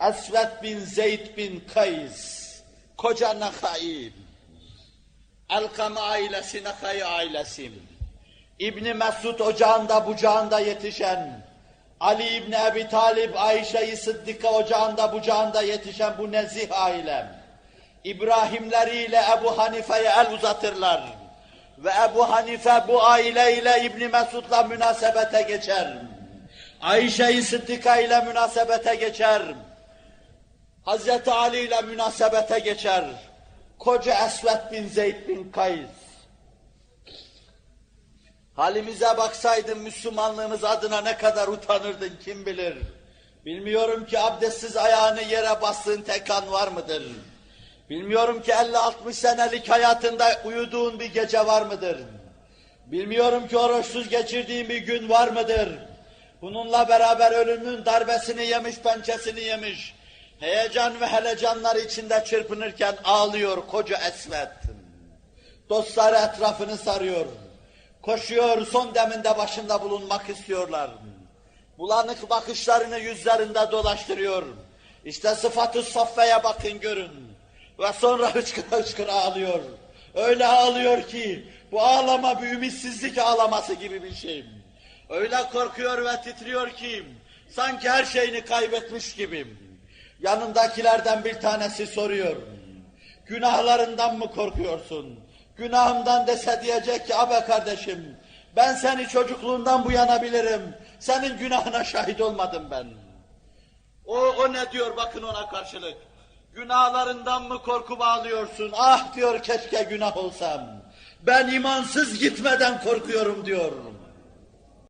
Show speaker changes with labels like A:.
A: Esved bin Zeyd bin Kays, koca Nakai, Elkam ailesi Nakai ailesi, İbni Mesud ocağında bucağında yetişen, Ali İbni Ebi Talib, Ayşe-i Sıddika ocağında bucağında yetişen bu nezih ailem, İbrahimleriyle Ebu Hanife'ye el uzatırlar. Ve Ebu Hanife bu aileyle İbni Mesud'la münasebete geçer. Ayşe-i Sıddika ile münasebete geçer. Hazreti Ali ile münasebete geçer. Koca Esved bin Zeyd bin Kays. Halimize baksaydın Müslümanlığımız adına ne kadar utanırdın kim bilir. Bilmiyorum ki abdestsiz ayağını yere bastığın tek an var mıdır? Bilmiyorum ki 50-60 senelik hayatında uyuduğun bir gece var mıdır? Bilmiyorum ki oruçsuz geçirdiğin bir gün var mıdır? Bununla beraber ölümün darbesini yemiş, pençesini yemiş. Heyecan ve helecanlar içinde çırpınırken ağlıyor koca Esved. Dostları etrafını sarıyor. Koşuyor, son deminde başında bulunmak istiyorlar. Bulanık bakışlarını yüzlerinde dolaştırıyor. İşte sıfatı saffeye bakın görün. Ve sonra hıçkıra hıçkıra ağlıyor. Öyle ağlıyor ki bu ağlama bir ümitsizlik ağlaması gibi bir şey. Öyle korkuyor ve titriyor ki sanki her şeyini kaybetmiş gibi. Yanındakilerden bir tanesi soruyor. Günahlarından mı korkuyorsun? Günahımdan dese diyecek ki abe kardeşim ben seni çocukluğundan bu yana bilirim. Senin günahına şahit olmadım ben. O, o ne diyor bakın ona karşılık. Günahlarından mı korkup ağlıyorsun? Ah diyor keşke günah olsam. Ben imansız gitmeden korkuyorum diyor.